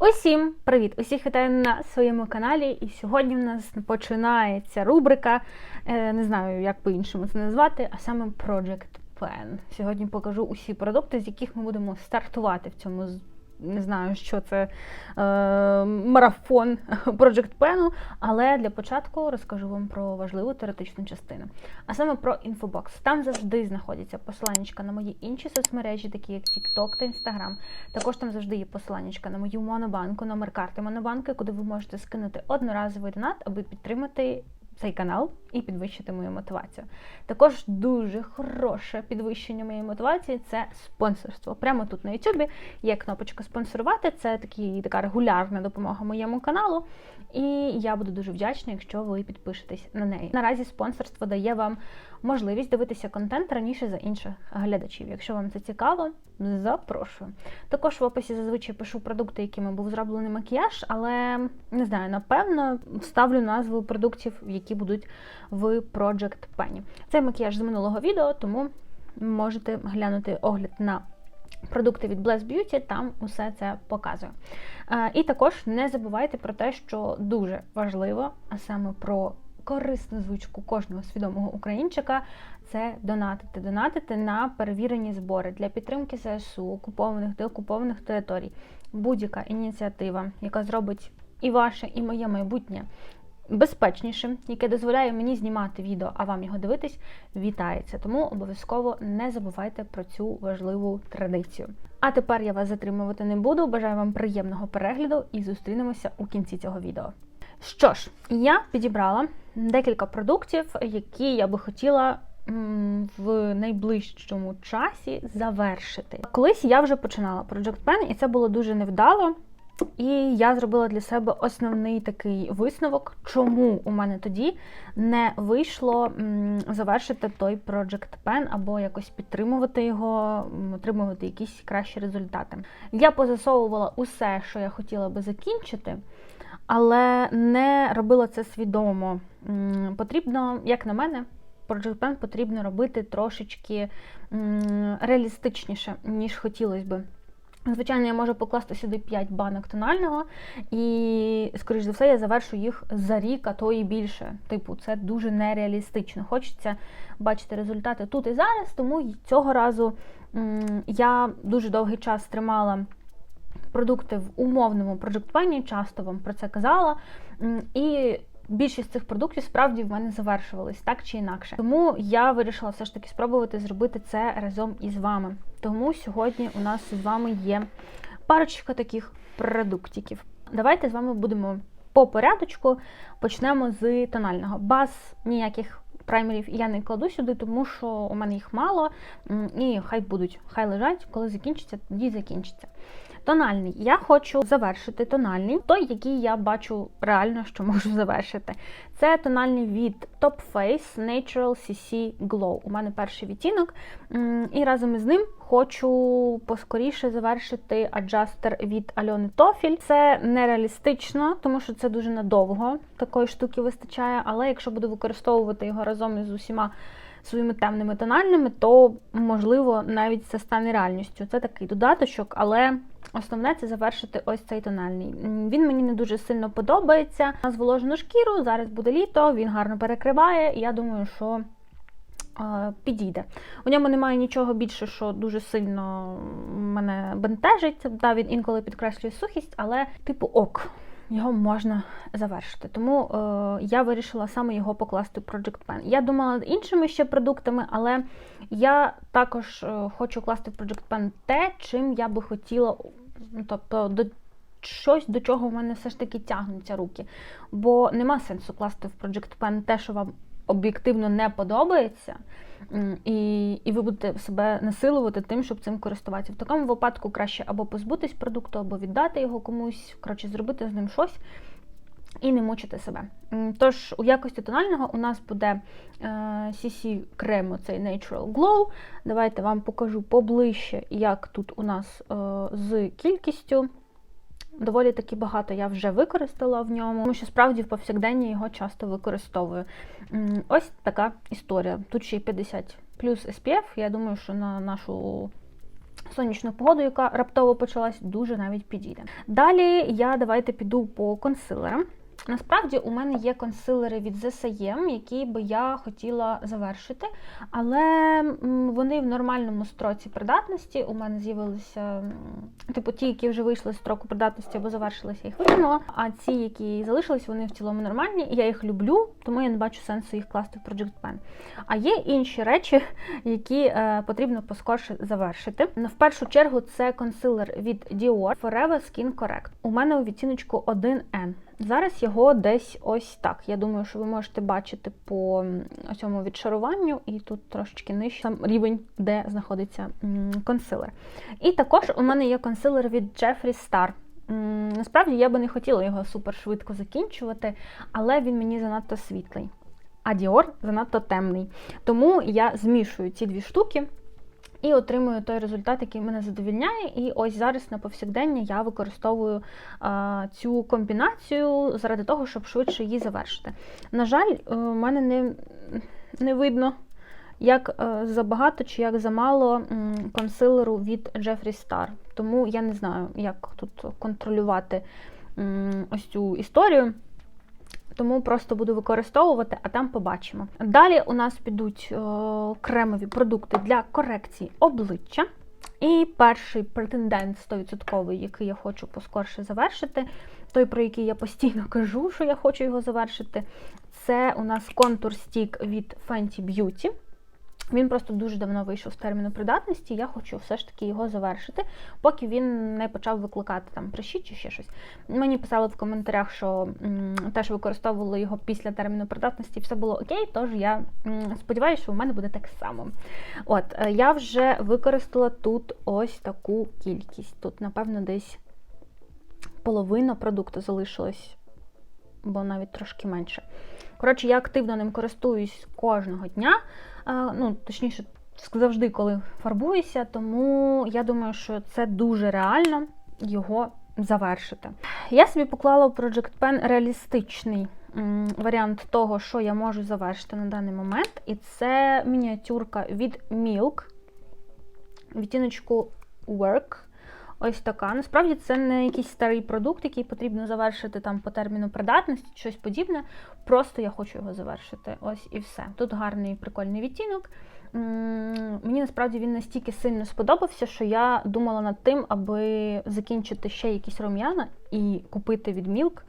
Усім привіт! Усіх вітаю на своєму каналі. І сьогодні в нас починається рубрика, е, не знаю, як по-іншому це назвати, а саме Project Plan. Сьогодні покажу усі продукти, з яких ми будемо стартувати в цьому не знаю, що це е, марафон Project Plan, але для початку розкажу вам про важливу теоретичну частину. А саме про інфобокс. Там завжди знаходяться посиланнячка на мої інші соцмережі, такі як TikTok та Instagram. Також там завжди є посиланнячка на мою монобанку, номер карти монобанки, куди ви можете скинути одноразовий донат, аби підтримати цей канал і підвищити мою мотивацію. Також дуже хороше підвищення моєї мотивації це спонсорство. Прямо тут на Ютубі є кнопочка спонсорувати. Це такі, така регулярна допомога моєму каналу. І я буду дуже вдячна, якщо ви підпишетесь на неї. Наразі спонсорство дає вам можливість дивитися контент раніше за інших глядачів. Якщо вам це цікаво, запрошую. Також в описі зазвичай пишу продукти, якими був зроблений макіяж, але не знаю, напевно, вставлю назву продуктів, які будуть в Project Penny. Цей макіяж з минулого відео, тому можете глянути огляд на. Продукти від Bless Beauty, там усе це показую. Е, І також не забувайте про те, що дуже важливо, а саме про корисну звичку кожного свідомого українчика це донатити. Донатити на перевірені збори для підтримки ЗСУ, окупованих деокупованих територій. Будь-яка ініціатива, яка зробить і ваше, і моє майбутнє безпечнішим, яке дозволяє мені знімати відео, а вам його дивитись, вітається. Тому обов'язково не забувайте про цю важливу традицію. А тепер я вас затримувати не буду. Бажаю вам приємного перегляду і зустрінемося у кінці цього відео. Що ж, я підібрала декілька продуктів, які я би хотіла в найближчому часі завершити. Колись я вже починала Project Pen, і це було дуже невдало. І я зробила для себе основний такий висновок, чому у мене тоді не вийшло завершити той Project Pen або якось підтримувати його, отримувати якісь кращі результати. Я позасовувала усе, що я хотіла би закінчити, але не робила це свідомо. Потрібно, як на мене, Project потрібно робити трошечки реалістичніше, ніж хотілося би. Звичайно, я можу покласти сюди 5 банок тонального, і, скоріш за все, я завершу їх за рік, а то і більше. Типу, це дуже нереалістично. Хочеться бачити результати тут і зараз, тому цього разу я дуже довгий час тримала продукти в умовному проджектуванні, часто вам про це казала. І більшість цих продуктів справді в мене завершувались так чи інакше. Тому я вирішила все ж таки спробувати зробити це разом із вами. Тому сьогодні у нас з вами є парочка таких продуктиків. Давайте з вами будемо по порядочку. Почнемо з тонального. Баз ніяких праймерів я не кладу сюди, тому що у мене їх мало. І хай будуть, хай лежать, коли закінчиться, тоді закінчиться. Тональний. Я хочу завершити тональний, той, який я бачу реально, що можу завершити. Це тональний від Top Face Natural CC Glow. У мене перший відтінок. І разом із ним хочу поскоріше завершити аджастер від Альони Тофіль. Це нереалістично, тому що це дуже надовго такої штуки вистачає. Але якщо буду використовувати його разом із усіма своїми темними тональними, то можливо навіть це стане реальністю. Це такий додаточок, але основне це завершити ось цей тональний. Він мені не дуже сильно подобається. На зволожену шкіру зараз буде літо, він гарно перекриває, і я думаю, що. Підійде. У ньому немає нічого більше, що дуже сильно мене бентежить. Да, він інколи підкреслює сухість, але типу ок, його можна завершити. Тому е, я вирішила саме його покласти в Project Pen. Я думала іншими ще продуктами, але я також е, хочу класти в Project Pen те, чим я би хотіла, ну, тобто до щось, до чого в мене все ж таки тягнуться руки. Бо нема сенсу класти в Project Pen те, що вам об'єктивно не подобається. І, і ви будете себе насилувати тим, щоб цим користуватися. В такому випадку краще або позбутись продукту, або віддати його комусь, коротше, зробити з ним щось і не мучити себе. Тож, у якості тонального у нас буде е, CC крем, цей Natural Glow. Давайте вам покажу поближче, як тут у нас е, з кількістю. Доволі таки багато я вже використала в ньому, тому що справді в повсякденні його часто використовую. Ось така історія. Тут ще й 50 плюс SPF. Я думаю, що на нашу сонячну погоду, яка раптово почалась, дуже навіть підійде. Далі я давайте піду по консилерам. Насправді у мене є консилери від ZSM, які би я хотіла завершити, але вони в нормальному строці придатності. У мене з'явилися, типу, ті, які вже вийшли з строку придатності або завершилися, я їх викинула. А ці, які залишились, вони в цілому нормальні. Я їх люблю, тому я не бачу сенсу їх класти в Project Pen. А є інші речі, які е, потрібно поскорше завершити. В першу чергу це консилер від Dior Forever Skin Correct. У мене у відтіночку 1N. Зараз його десь ось так. Я думаю, що ви можете бачити по цьому відшаруванню, і тут трошечки нижче сам рівень, де знаходиться консилер. І також у мене є консилер від Jeffree Star. Насправді я би не хотіла його супер швидко закінчувати, але він мені занадто світлий. А Dior занадто темний. Тому я змішую ці дві штуки і отримую той результат, який мене задовільняє. І ось зараз на повсякдення я використовую цю комбінацію заради того, щоб швидше її завершити. На жаль, у мене не, не видно. Як е, забагато чи як замало консилеру від Jeffree Star. Тому я не знаю, як тут контролювати ось цю історію. Тому просто буду використовувати, а там побачимо. Далі у нас підуть о, кремові продукти для корекції обличчя. І перший претендент 100%, який я хочу поскорше завершити, той, про який я постійно кажу, що я хочу його завершити, це у нас контур стік від Fenty Beauty. Він просто дуже давно вийшов з терміну придатності, я хочу все ж таки його завершити, поки він не почав викликати там прищі чи ще щось. Мені писали в коментарях, що теж використовували його після терміну придатності, все було окей, тож я сподіваюся, що у мене буде так само. От, е, я вже використала тут ось таку кількість. Тут, напевно, десь половина продукту залишилась, бо навіть трошки менше. Коротше, я активно ним користуюсь кожного дня. Ну, точніше, завжди, коли фарбуюся, тому я думаю, що це дуже реально його завершити. Я собі поклала в Project Pen реалістичний варіант того, що я можу завершити на даний момент, і це мініатюрка від Milk, відтіночку Work. Ось така. Насправді це не якийсь старий продукт, який потрібно завершити там по терміну придатності, щось подібне. Просто я хочу його завершити. Ось і все. Тут гарний прикольний відтінок. Мені насправді він настільки сильно сподобався, що я думала над тим, аби закінчити ще якісь рум'яна і купити від Milk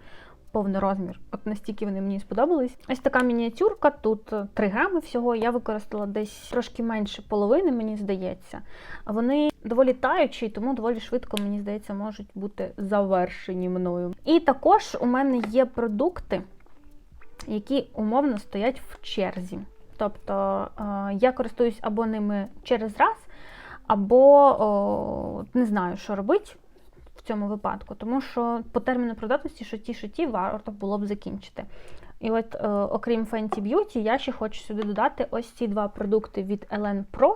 повний розмір. От настільки вони мені сподобались. Ось така мініатюрка, тут е, 3 грами всього. Я використала десь трошки менше половини, мені здається. Вони доволі таючі, тому доволі швидко, мені здається, можуть бути завершені мною. І також у мене є продукти, які умовно стоять в черзі. Тобто е, я користуюсь або ними через раз, або не знаю, що робити в цьому випадку, тому що по терміну придатності, що ті, що ті, варто було б закінчити. І от, е, окрім Fenty Beauty, я ще хочу сюди додати ось ці два продукти від Elen Pro.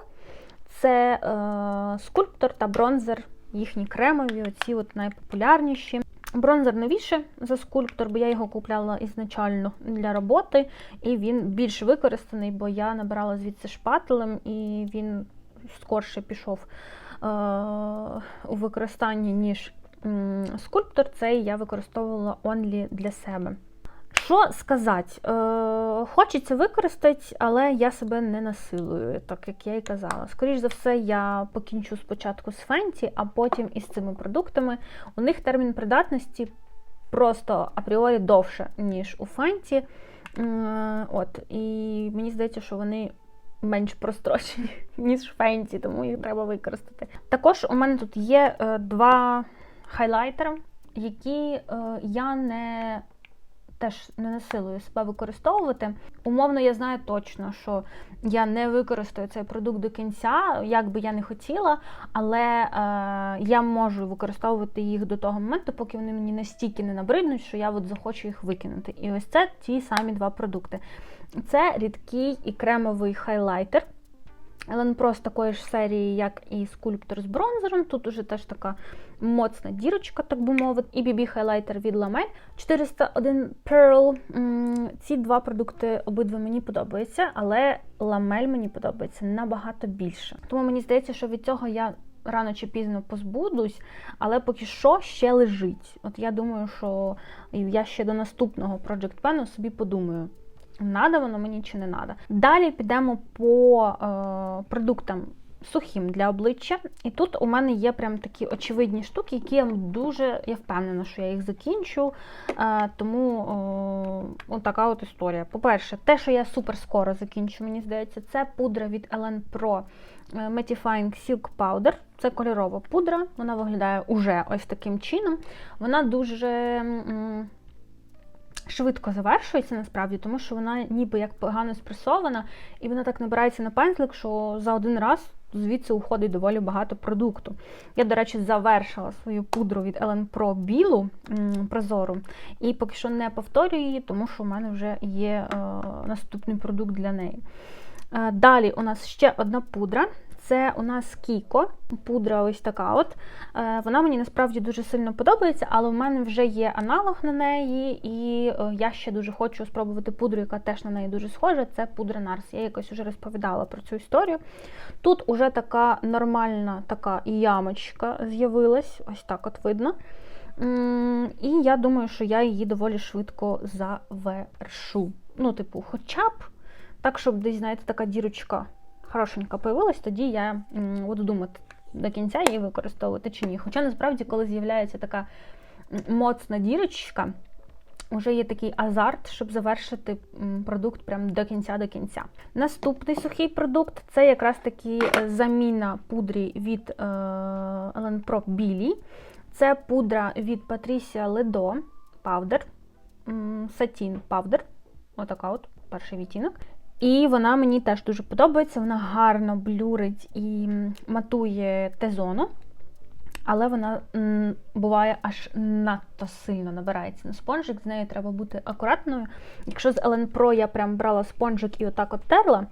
Це е, скульптор та бронзер, їхні кремові, оці от найпопулярніші. Бронзер новіше за скульптор, бо я його купляла ізначально для роботи, і він більш використаний, бо я набирала звідси шпателем, і він скорше пішов у використанні, ніж скульптор. Цей я використовувала онлі для себе. Що сказати? Е, хочеться використати, але я себе не насилую, так як я і казала. Скоріше за все, я покінчу спочатку з Фенті, а потім із цими продуктами. У них термін придатності просто апріорі довше, ніж у Фенті. Е, от, і мені здається, що вони менш прострочені, ніж фенці, тому їх треба використати. Також у мене тут є е, два хайлайтери, які е, я не теж не насилую себе використовувати. Умовно, я знаю точно, що я не використаю цей продукт до кінця, як би я не хотіла, але е, я можу використовувати їх до того моменту, поки вони мені настільки не набриднуть, що я от захочу їх викинути. І ось це ті самі два продукти. Це рідкий і кремовий хайлайтер. Pro з такої ж серії, як і скульптор з бронзером. Тут уже теж така моцна дірочка, так би мовити. І BB хайлайтер від Lamel 401 Pearl. Ці два продукти обидва мені подобаються, але Lamel мені подобається набагато більше. Тому мені здається, що від цього я рано чи пізно позбудусь, але поки що ще лежить. От я думаю, що я ще до наступного Project Pen собі подумаю. Надо воно мені чи не надо. Далі підемо по е, продуктам сухим для обличчя. І тут у мене є прям такі очевидні штуки, які я дуже я впевнена, що я їх закінчу. Е, тому е, така от історія. По-перше, те, що я супер скоро закінчу, мені здається, це пудра від Ellen Pro е, Mattifying Silk Powder. Це кольорова пудра. Вона виглядає уже ось таким чином. Вона дуже. Швидко завершується насправді, тому що вона ніби як погано спресована, і вона так набирається на пензлик, що за один раз звідси уходить доволі багато продукту. Я, до речі, завершила свою пудру від Ellen Pro білу прозору, і поки що не повторюю її, тому що в мене вже є е, наступний продукт для неї. Е, далі у нас ще одна пудра. Це у нас Кіко, пудра ось така. от. Е, вона мені насправді дуже сильно подобається, але в мене вже є аналог на неї, і е, я ще дуже хочу спробувати пудру, яка теж на неї дуже схожа. Це пудра Нарс. Я якось вже розповідала про цю історію. Тут уже така нормальна така ямочка з'явилась, ось так от видно. І я думаю, що я її доволі швидко завершу. Ну, типу, хоча б так, щоб десь, знаєте, така дірочка хорошенька появилась, тоді я буду думати до кінця її використовувати чи ні. Хоча насправді, коли з'являється така моцна дірочка, вже є такий азарт, щоб завершити продукт прямо до кінця до кінця. Наступний сухий продукт це якраз таки е, заміна пудрі від е, Ellen Pro Білі. Це пудра від Patricia Ledo Powder, Satin Powder. Отака от перший відтінок. І вона мені теж дуже подобається. Вона гарно блюрить і матує Т-зону, але вона буває аж надто сильно набирається на спонжик. З нею треба бути акуратною. Якщо з Ellen Pro я прям брала спонжик і отак от терла,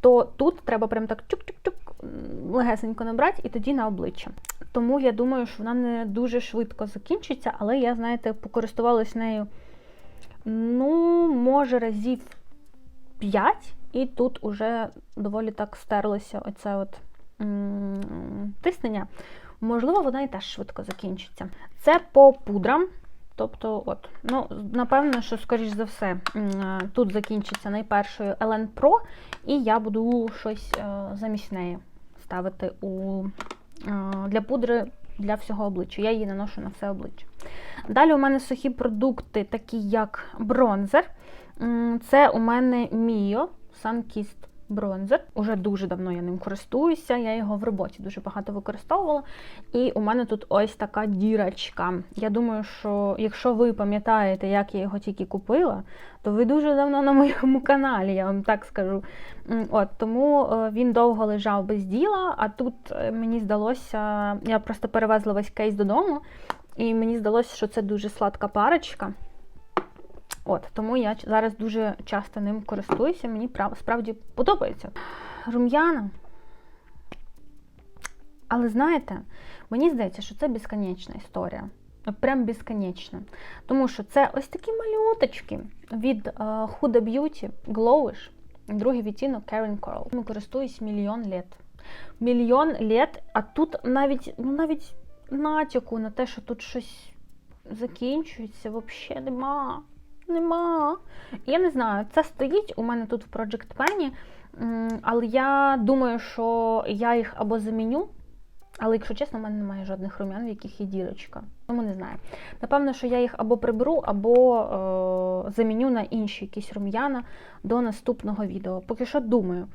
то тут треба прям так чук-чук-чук легесенько набрати і тоді на обличчя. Тому я думаю, що вона не дуже швидко закінчиться, але я, знаєте, покористувалась нею, ну, може, разів. 5, і тут уже доволі так стерлося оце от тиснення. Можливо, вона і теж швидко закінчиться. Це по пудрам. Тобто, от, ну, напевно, що, скоріш за все, тут закінчиться найпершою Ellen Pro, і я буду щось е, замість неї ставити у, е, для пудри для всього обличчя. Я її наношу на все обличчя. Далі у мене сухі продукти, такі як бронзер. Це у мене Mio Sunkissed бронзер. Уже дуже давно я ним користуюся, я його в роботі дуже багато використовувала. І у мене тут ось така дірочка. Я думаю, що якщо ви пам'ятаєте, як я його тільки купила, то ви дуже давно на моєму каналі, я вам так скажу. От, Тому е, він довго лежав без діла, а тут е, мені здалося, я просто перевезла весь кейс додому, і мені здалося, що це дуже сладка парочка. От, Тому я зараз дуже часто ним користуюся, мені справді подобається. Рум'яна. Але знаєте, мені здається, що це безконечна історія. Прям безконечна. Тому що це ось такі малюточки від uh, Huda Beauty Glowish, другий відтінок Karen Coral. Я користуюсь мільйон літ. Мільйон літ, а тут навіть ну, навіть натяку на те, що тут щось закінчується, взагалі нема нема. Я не знаю, це стоїть у мене тут в Project Pen, але я думаю, що я їх або заміню. Але, якщо чесно, в мене немає жодних рум'ян, в яких є дірочка. Тому не знаю. Напевно, що я їх або приберу, або е, заміню на інші якісь рум'яна до наступного відео. Поки що думаю.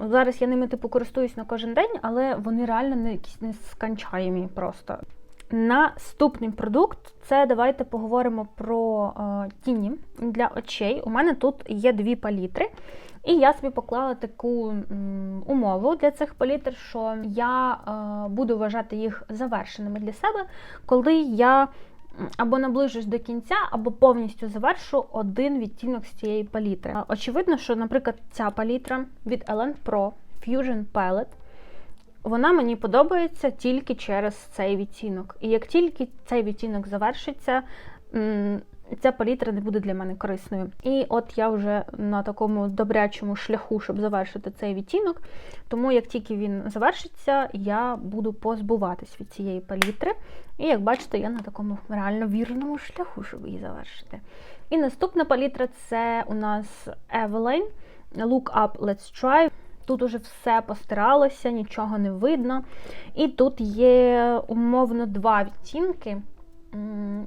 Зараз я ними типу користуюсь на кожен день, але вони реально не якісь нескончаємі просто. Наступний продукт це давайте поговоримо про е, тіні для очей. У мене тут є дві палітри, і я собі поклала таку умову для цих палітр, що я е, буду вважати їх завершеними для себе, коли я або наближусь до кінця, або повністю завершу один відтінок з цієї палітри. Очевидно, що, наприклад, ця палітра від Ellen Pro Fusion Palette вона мені подобається тільки через цей відтінок. І як тільки цей відтінок завершиться, ця палітра не буде для мене корисною. І от я вже на такому добрячому шляху, щоб завершити цей відтінок. Тому як тільки він завершиться, я буду позбуватись від цієї палітри. І як бачите, я на такому реально вірному шляху, щоб її завершити. І наступна палітра це у нас Eveline Look Up Let's Try. Тут уже все постиралося, нічого не видно. І тут є умовно два відтінки,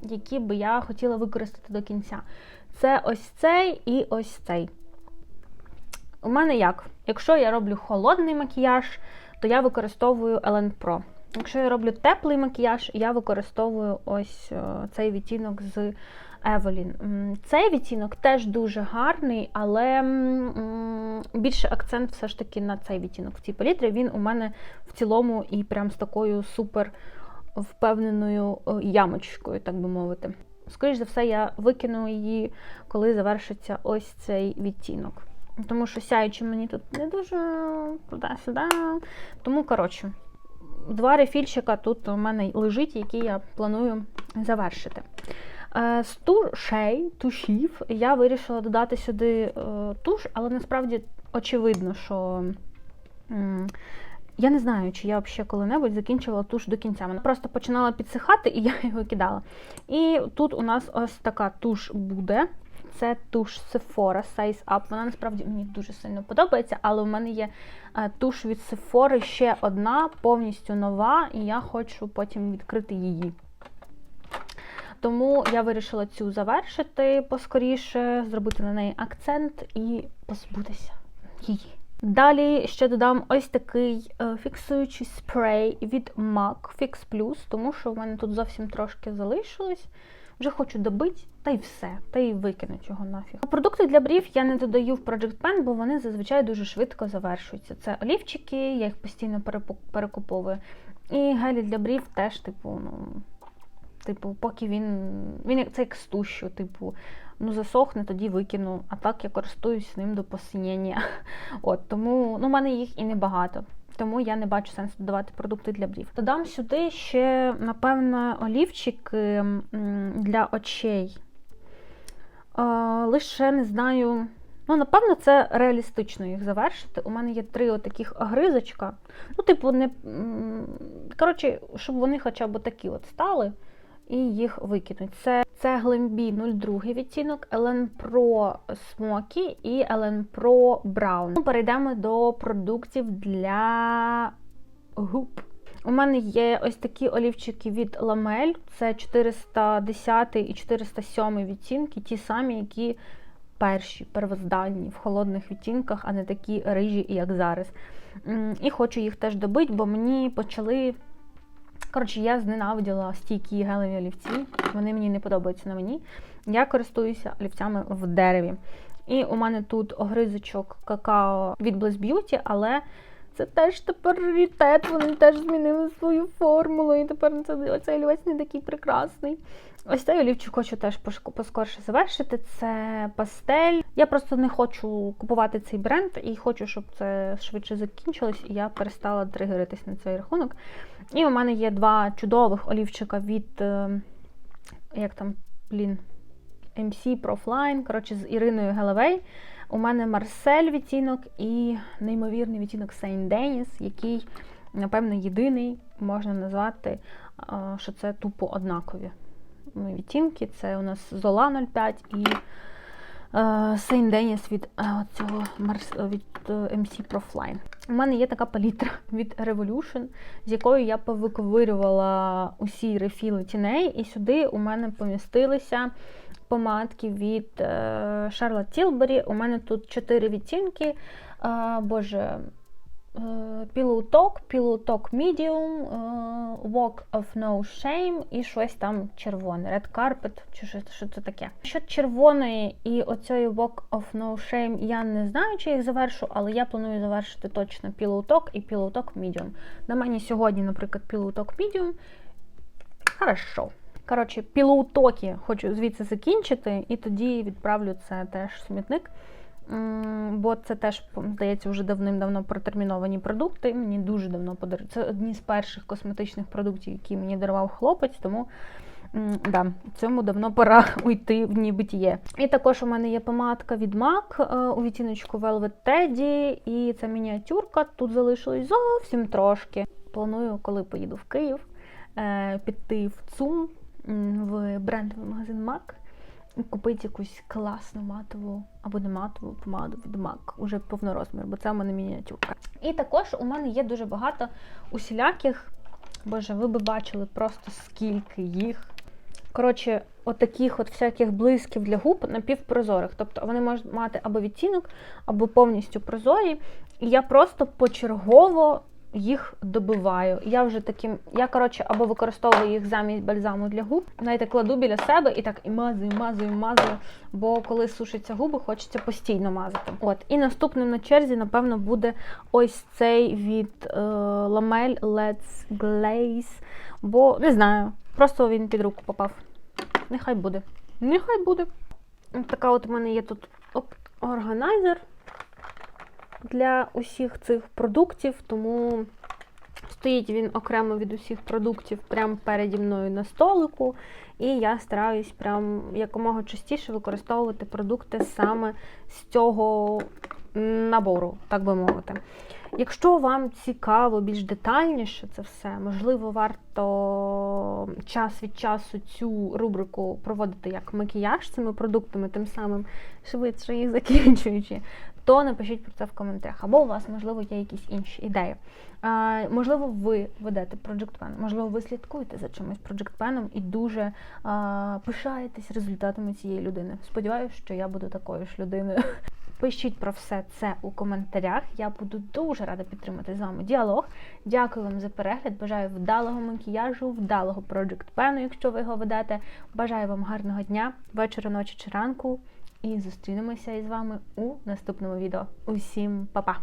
які би я хотіла використати до кінця. Це ось цей і ось цей. У мене як? Якщо я роблю холодний макіяж, то я використовую Ellen Pro. Якщо я роблю теплий макіяж, я використовую ось е, цей відтінок з Evelyn. Цей відтінок теж дуже гарний, але більше акцент все ж таки на цей відтінок в цій палітрі. Він у мене в цілому і прям з такою супер впевненою ямочкою, так би мовити. Скоріше за все, я викину її, коли завершиться ось цей відтінок. Тому що сяючи мені тут не дуже туди-сюди. Тому, коротше, два рефільчика тут у мене лежить, які я планую завершити. Е, З тушей, тушів я вирішила додати сюди е, туш, але насправді очевидно, що я не знаю, чи я взагалі коли-небудь закінчувала туш до кінця. Вона просто починала підсихати, і я його кидала. І тут у нас ось така туш буде. Це туш Sephora Size Up. Вона насправді мені дуже сильно подобається, але у мене є е, туш від Sephora ще одна, повністю нова, і я хочу потім відкрити її. Тому я вирішила цю завершити поскоріше, зробити на неї акцент і позбутися її. Далі ще додам ось такий е, фіксуючий спрей від MAC Fix Plus, тому що в мене тут зовсім трошки залишилось. Вже хочу добити, та й все, та й викинуть його нафіг. Продукти для брів я не додаю в Project Pen, бо вони зазвичай дуже швидко завершуються. Це олівчики, я їх постійно перекуповую. І гелі для брів теж, типу, ну. Типу, поки він. Він як це як тушю, типу, ну засохне, тоді викину. А так я користуюсь ним до посинення. От, тому ну, в мене їх і небагато. Тому я не бачу сенсу додавати продукти для брів. Додам сюди ще, напевно, олівчики для очей. Е, лише не знаю. Ну, напевно, це реалістично їх завершити. У мене є три отаких гризочка. Ну, типу, не. Коротше, щоб вони хоча б такі от стали і їх викинуть. Це, це Глембі 02 відтінок, Ellen Pro Smoky і Ellen Pro Brown. Ну, Перейдемо до продуктів для губ. У мене є ось такі олівчики від Lamel, це 410 і 407 відтінки, ті самі, які перші, первозданні в холодних відтінках, а не такі рижі, як зараз. І хочу їх теж добити, бо мені почали Коротше, я зненавиділа стійкі гелеві олівці, вони мені не подобаються на мені. Я користуюся олівцями в дереві. І у мене тут огризочок какао від Bliss Beauty, але це теж тепер раритет, вони теж змінили свою формулу, і тепер це, оцей олівець не такий прекрасний. Ось цей олівчик хочу теж поскорше завершити. Це пастель. Я просто не хочу купувати цей бренд і хочу, щоб це швидше закінчилось, і я перестала тригеритись на цей рахунок. І у мене є два чудових олівчика від, е, як там, блін, MC Profline, коротше, з Іриною Гелевей. У мене Марсель відтінок і неймовірний відтінок Сейн Деніс, який, напевно, єдиний можна назвати, що це тупо однакові відтінки. Це у нас Зола 05 і Сейн Деніс від е, цього від е, MC Profline. У мене є така палітра від Revolution, з якою я повиковирювала усі рефіли тіней, і сюди у мене помістилися помадки від е, Charlotte Tilbury. У мене тут 4 відтінки. Е, Боже. Pillow Talk, Pillow Medium, е, Walk of No Shame і щось там червоне. Red Carpet, чи що, що це таке. Що червоної і оцієї Walk of No Shame я не знаю, чи їх завершу, але я планую завершити точно Talk і Pillow Medium. На мені сьогодні, наприклад, Pillow Talk Medium. Хорошо. Коротше, пілоутоки хочу звідси закінчити, і тоді відправлю це теж в смітник. Бо це теж, здається, вже давним-давно протерміновані продукти. Мені дуже давно подарували. Це одні з перших косметичних продуктів, які мені дарував хлопець, тому Да, цьому давно пора уйти в нібитіє. І також у мене є помадка від MAC е, у відтіночку Velvet Teddy, і це мініатюрка. Тут залишилось зовсім трошки. Планую, коли поїду в Київ, е, піти в ЦУМ в брендовий магазин MAC купити якусь класну матову або не матову помаду від MAC, уже повнорозмір, бо це у мене мініатюрка. І також у мене є дуже багато усіляких, боже, ви би бачили просто скільки їх. Коротше, отаких от всяких блисків для губ напівпрозорих. Тобто вони можуть мати або відтінок, або повністю прозорі. І я просто почергово їх добиваю. Я вже таким, я коротше або використовую їх замість бальзаму для губ, знаєте, кладу біля себе і так і мазую, мазую, мазую. Бо коли сушаться губи, хочеться постійно мазати. От і наступним на черзі, напевно, буде ось цей від е, Lamel Let's Glaze. Бо не знаю, просто він під руку попав. Нехай буде. Нехай буде. Така от у мене є тут органайзер для усіх цих продуктів, тому стоїть він окремо від усіх продуктів прямо переді мною на столику. І я стараюсь прям якомога частіше використовувати продукти саме з цього набору, так би мовити. Якщо вам цікаво більш детальніше це все, можливо, варто час від часу цю рубрику проводити як макіяж цими продуктами, тим самим швидше їх закінчуючи, то напишіть про це в коментарях. Або у вас, можливо, є якісь інші ідеї. А, можливо, ви ведете Project Pen, можливо, ви слідкуєте за чимось Project Pen і дуже а, пишаєтесь результатами цієї людини. Сподіваюся, що я буду такою ж людиною. Пишіть про все це у коментарях. Я буду дуже рада підтримати з вами діалог. Дякую вам за перегляд. Бажаю вдалого макіяжу, вдалого Project Pen, якщо ви його ведете. Бажаю вам гарного дня, вечора, ночі чи ранку. І зустрінемося із вами у наступному відео. Усім па-па!